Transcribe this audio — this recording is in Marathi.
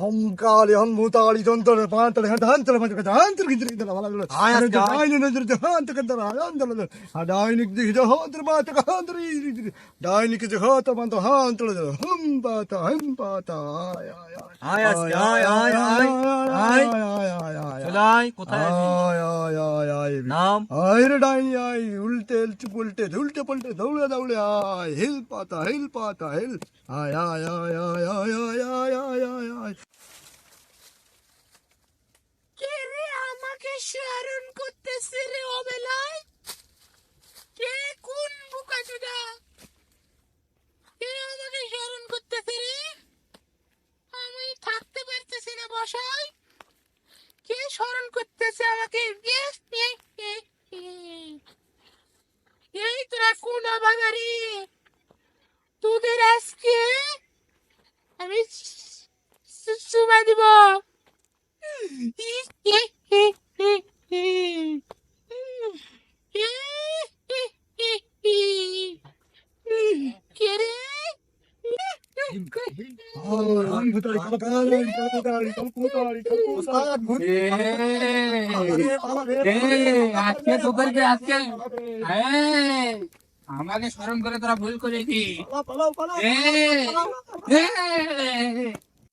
हमकाले हम मुताली जंतर पांतले हंतर हंतर हंतर गिंतर गिंतर वाला बोलो हां यार डाइन नजर ते हंतर कंदर हां हंतर नजर हां डाइन दिख जो हंतर बात का हंतर डाइन के जो तो मन तो हां हंतर हम बात हम बात आय आय आय आय आय आय आय चलाई कोथाय आय आय आय आय नाम आय रे डाइन आय उल्टे पुलटे उल्टे पलटे दौड़े दौड़े आय हिल पाता हिल पाता हिल आय आय आय आय आय মশাই কে স্মরণ করতেছে আমাকে? এই তোরা কোন অবাগারি তোদের আজকে আমি সুমা দিব। আজকে তোদেরকে আজকে এই, আমাকে স্মরণ করে তোরা ভুল করেছি এই, এই,